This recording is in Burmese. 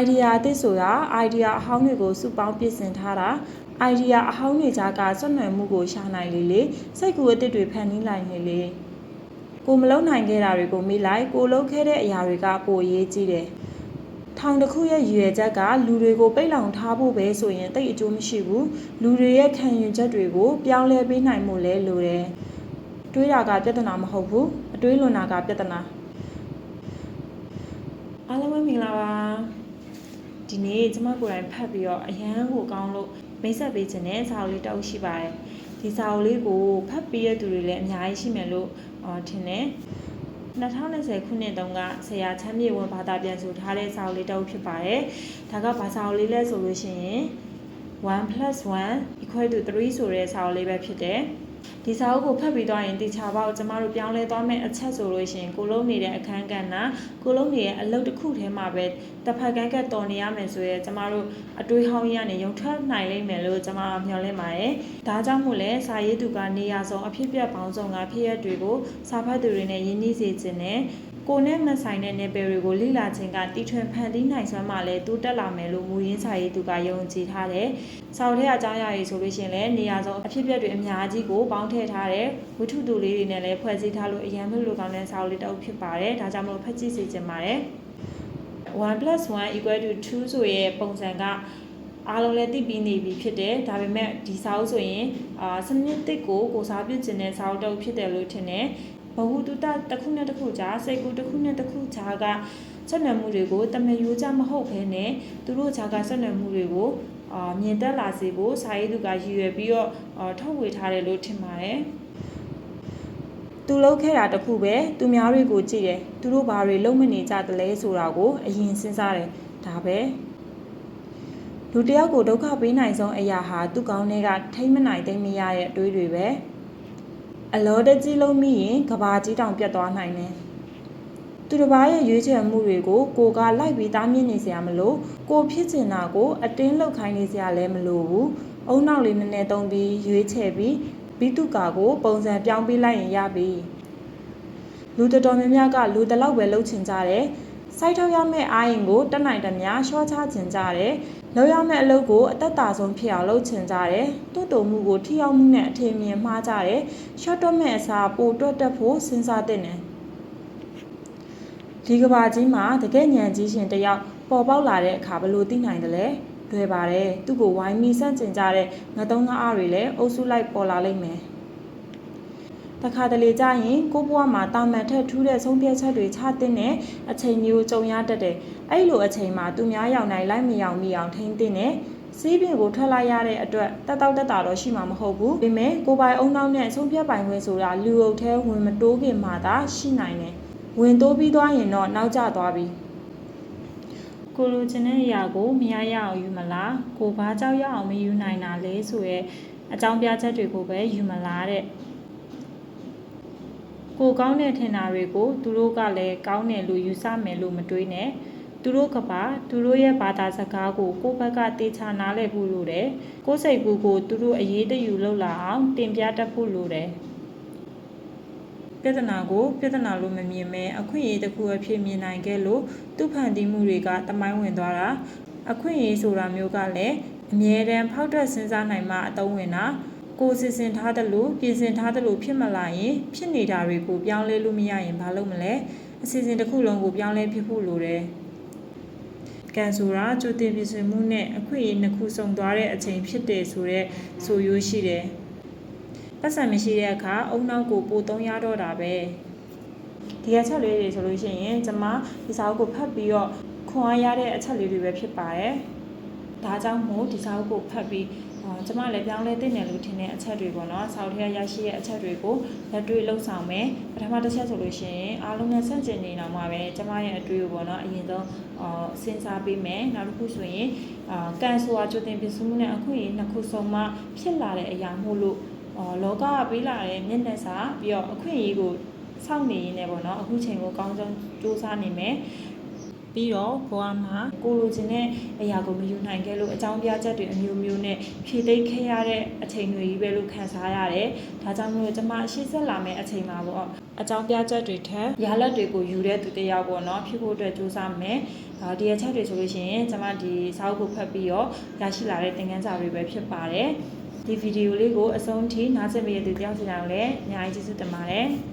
idea အသစ်ဆိုတာ idea အဟောင်းတွေကိုစုပေါင်းပြင်ဆင်ထားတာ idea အဟောင်းတွေကြားကစွန့်နွယ်မှုကိုရှာနိုင်လေလေစိတ်ကူအသစ်တွေဖန်တီးနိုင်လေလေကိုမလုံနိုင်ခဲ့တာတွေကိုမိလိုက်ကိုလုံခဲ့တဲ့အရာတွေကပိုအရေးကြီးတယ်ထောင်တစ်ခုရဲ့ရည်ရွယ်ချက်ကလူတွေကိုပိတ်လောင်ထားဖို့ပဲဆိုရင်တိတ်အကျိုးမရှိဘူးလူတွေရဲ့ခံယူချက်တွေကိုပြောင်းလဲပေးနိုင်မှုလဲလိုတယ်တွေးတာကပြဿနာမဟုတ်ဘူးအတွေးလွန်တာကပြဿနာအားလုံးပဲမင်္ဂလာပါ ဒီနေ့ကျမကိုယ်တိုင်ဖတ်ပြီးတော့အရန်ကိုကောင်းလို့မိတ်ဆက်ပေးခြင်းနဲ့စာအုပ်လေးတောက်ရှိပါတယ်ဒီစာအုပ်လေးကိုဖတ်ပြီးရတဲ့သူတွေလည်းအများကြီးရှိမယ်လို့အော်ထင်တယ်2020ခုနှစ်တုန်းကဆရာချမ်းမြေဝန်ဘာသာပြန်ဆိုထားတဲ့စာအုပ်လေးတစ်အုပ်ဖြစ်ပါတယ်။ဒါကဘာစာအုပ်လေးလဲဆိုလို့ရှိရင်1 + 1 equal to 3ဆိုတဲ့စာအုပ်လေးပဲဖြစ်တယ်။ ဒီစာအုပ်ကိုဖတ်ပြီးသွားရင်တေချာပေါက်ကျမတို့ပြောင်းလဲသွားမယ့်အချက်ဆိုလို့ရှိရင်ကိုလုံးနေတဲ့အခန်းကဏ္ဍကိုလုံးနေရဲ့အလုပ်တစ်ခုထဲမှာပဲတစ်ဖက်ကန်းကတော်နေရမယ်ဆိုရဲကျမတို့အတွေးဟောင်းကြီးကနေရုံထွက်နိုင်လိမ့်မယ်လို့ကျမတို့မျှော်လင့်ပါတယ်။ဒါကြောင့်မို့လဲစာရေးသူကနေရာဆုံးအဖြစ်ပြက်ပေါင်းစုံကဖြစ်ရက်တွေကိုစာဖတ်သူတွေနဲ့ရင်းနှီးစေခြင်းနဲ့ ကိုနဲ့မဆိုင်တဲ့နယ်ပယ်တွေကိုလိလာခြင်းကတီထွင်ဖန်တီးနိုင်စွမ်းမှလည်းတိုးတက်လာမယ်လို့မူရင်းစာရေးသူကယုံကြည်ထားတယ်။စာအုပ်ထဲအကြောင်းအရာတွေဆိုလို့ရှိရင်လည်းနေရာဆုံးအဖြစ်အပျက်တွေအများကြီးကိုပေါင်းထည့်ထားတဲ့ဝတ္ထုတူလေးတွေနဲ့လည်းဖွဲ့စည်းထားလို့အရန်လို့လိုကောင်းတဲ့စာအုပ်လေးတစ်အုပ်ဖြစ်ပါတယ်။ဒါကြောင့်မလို့ဖတ်ကြည့်စေချင်ပါတယ်။1 + 1 equal to 2ဆိုရဲပုံစံကအားလုံးလည်းသိပြီးနေပြီဖြစ်တယ်ဒါပေမဲ့ဒီစာအုပ်ဆိုရင်အာစနစ်တစ်ကိုကိုစားပြုခြင်းတဲ့စာအုပ်တစ်အုပ်ဖြစ်တယ်လို့ထင်တယ် ဘဝတုတတစ်ခုနဲ့တစ်ခုကြားစိတ်ကူတစ်ခုနဲ့တစ်ခုကြားကဆက်နွယ်မှုတွေကိုတမယိုးကြမဟုတ်ဘဲနဲ့သူတို့ကြားကဆက်နွယ်မှုတွေကိုအာမြင်တက်လာစေဖို့စာရေးသူကရည်ရွယ်ပြီးတော့အာထုတ်ဝေထားတယ်လို့ထင်ပါတယ်သူလုပ်ခဲ့တာတခုပဲသူများတွေကိုကြည့်တယ်သူတို့ဘာတွေလုပ်မနေကြသလဲဆိုတာကိုအရင်စဉ်းစားတယ်ဒါပဲလူတယောက်ကိုဒုက္ခပေးနိုင်ဆုံးအရာဟာသူ့ကောင်းတွေကထိမ့်မနိုင်သိမ့်မရတဲ့အတွေးတွေပဲ အလောတကြီးလုံးမိရင်ကဘာကြီးတောင်ပြတ်သွားနိုင်တယ်သူတစ်ပါးရဲ့ရွေးချယ်မှုတွေကိုကိုကလိုက်ပြီးသားမြင့်နေစရာမလိုကိုဖြစ်ချင်တာကိုအတင်းလောက်ခိုင်းနေစရာလည်းမလိုဘူးအုံနောက်လေးနည်းနည်းသုံးပြီးရွေးချယ်ပြီးဘီတုကာကိုပုံစံပြောင်းပေးလိုက်ရင်ရပြီလူတော်တော်များများကလူတလောက်ပဲလှုပ်ချင်ကြတယ်စိုက်ထုတ်ရမယ့်အာရင်ကိုတက်နိုင်တည်းများရှော့ချချင်ကြတယ် လောက်ရမယ့်အလုပ်ကိုအသက်တာဆုံးဖြစ်အောင်လုပ်ချင်ကြတယ်တွတ်တုံမှုကိုထိရောက်မှုနဲ့အထင်မြင်မှားကြတယ်ရှော့တော့မဲ့အစားပိုတွတ်တက်ဖို့စဉ်းစားတဲ့တယ်ဒီကဘာကြီးမှာတကယ်ညံကြီးရှင်တယောက်ပေါ်ပေါက်လာတဲ့အခါဘလို့သိနိုင်တယ်လဲလွယ်ပါတယ်သူ့ကိုဝိုင်းမီဆန့်ကျင်ကြတဲ့ငသုံးငါးအားတွေလည်းအုပ်စုလိုက်ပေါ်လာလိမ့်မယ် တခါတလေကြရင်ကိုဘွားမှာတာမန်ထက်ထူးတဲ့ဆုံးဖြတ်ချက်တွေချတဲ့အချိန်မျိုးကြုံရတတ်တယ်။အဲ့လိုအချိန်မှာသူများရောက်နိုင်လိုက်မရောက်မိအောင်ထိန်းသိမ်းတယ်။စီးပြင်ကိုထွက်လိုက်ရတဲ့အတွက်တက်တောက်တက်တာတော့ရှိမှာမဟုတ်ဘူး။ဒါပေမဲ့ကိုပိုင်အုံနောက်နဲ့ဆုံးဖြတ်ပိုင်ခွင့်ဆိုတာလူအုပ်ထဲဝင်မတိုးခင်မှသာရှိနိုင်တယ်။ဝင်တိုးပြီးသွားရင်တော့နောက်ကျသွားပြီ။ကိုလိုချင်တဲ့အရာကိုမရရအောင်ယူမလားကိုဘာကြောက်ရအောင်မယူနိုင်တာလဲဆိုရဲအကြောင်းပြချက်တွေကိုပဲယူမလားတဲ့ ကိုကောင်းတဲ့ထင်တာတွေကို သူတို့ကလည်းကောင်းတယ်လို့ယူဆမယ်လို့မတွေးနဲ့သူတို့ကပါသူတို့ရဲ့ဘာသာစကားကိုကိုယ့်ဘက်ကတေချာနားလည်ဖို့လိုတယ်ကိုယ်စိတ်ကူးကိုသူတို့အရေးတယူလုပ်လာအောင်တင်ပြတတ်ဖို့လိုတယ်ပြဿနာကိုပြဿနာလို့မမြင်မဲအခွင့်အရေးတစ်ခုအဖြစ်မြင်နိုင်ခဲ့လို့သူ့ဖန်တီးမှုတွေကတမိုင်းဝင်သွားတာအခွင့်အရေးဆိုတာမျိုးကလည်းအမြဲတမ်းဖောက်ထွက်စဉ်းစားနိုင်မှအသုံးဝင်တာ ကိုစီစဉ်ထားသလိုပြင်ဆင်ထားသလိုဖြစ်မလာရင်ဖြစ်နေတာတွေကိုပြောင်းလဲလို့မရရင်ဘာလုပ်မလဲအစီအစဉ်တစ်ခုလုံးကိုပြောင်းလဲဖြစ်ဖို့လိုတယ်ကန်ဆိုတာကြိုတင်ပြင်ဆင်မှုနဲ့အခွင့်အရေးနှစ်ခုစုံသွားတဲ့အချိန်ဖြစ်တယ်ဆိုတော့ဆိုရိုးရှိတယ်ပတ်စံမရှိတဲ့အခါအုံနောက်ကိုပိုသုံးရတော့တာပဲဒီအချက်လေးတွေဆိုလို့ရှိရင်ကျွန်မဒီစာအုပ်ကိုဖတ်ပြီးတော့ခွန်အားရတဲ့အချက်လေးတွေပဲဖြစ်ပါတယ်ဒါကြောင့်မို့ဒီစာအုပ်ကိုဖတ်ပြီးအာ ကျမလည်းပြောင်းလဲသိနေလို့ထင်တဲ့အချက်တွေပေါ့နော်ဆောက်ထရရရှိရဲ့အချက်တွေကိုလက်တွေ့လှုပ်ဆောင်မယ်ပထမတစ်ချက်ဆိုလို့ရှိရင်အားလုံးနဲ့ဆန့်ကျင်နေတော့မှပဲကျမရဲ့အတွေ့အပေါ့နော်အရင်ဆုံးအာစဉ်းစားပေးမယ်နောက်တစ်ခုဆိုရင်အာကန်ဆိုတာကြိုတင်ပြင်ဆင်မှုနဲ့အခုရင်နှစ်ခုစုံမှဖြစ်လာတဲ့အရာမို့လို့အော်လောကကပေးလာတဲ့မျက်နှာစာပြီးတော့အခွင့်အရေးကိုစောင့်နေရင်းနဲ့ပေါ့နော်အခုချိန်ကိုအကောင်းဆုံးစူးစမ်းနေမယ် ပြီးတော့ဘဝမှာကိုလိုချင်တဲ့အရာကိုမယူနိုင်ခဲ့လို့အကြောင်းပြချက်တွေအမျိုးမျိုးနဲ့ဖြည့်သိမ်းခဲ့ရတဲ့အချိန်တွေကြီးပဲလို့ခံစားရတယ်။ဒါကြောင့်မလို့ကျမရှေ့ဆက်လာမယ့်အချိန်မှာပေါ့အကြောင်းပြချက်တွေထက်ရလက်တွေကိုယူတဲ့သူတစ်ယောက်ပေါ့နော်ဖြစ်ဖို့အတွက်ကြိုးစားမယ်။ဒါဒီအချက်တွေဆိုလို့ရှိရင်ကျမဒီစာအုပ်ကိုဖတ်ပြီးတော့ရရှိလာတဲ့သင်ခန်းစာတွေပဲဖြစ်ပါတယ်။ဒီဗီဒီယိုလေးကိုအဆုံးထိနားဆင်ပေးတဲ့သူတယောက်စီတိုင်းကိုလည်းအများကြီးကျေးဇူးတင်ပါတယ်။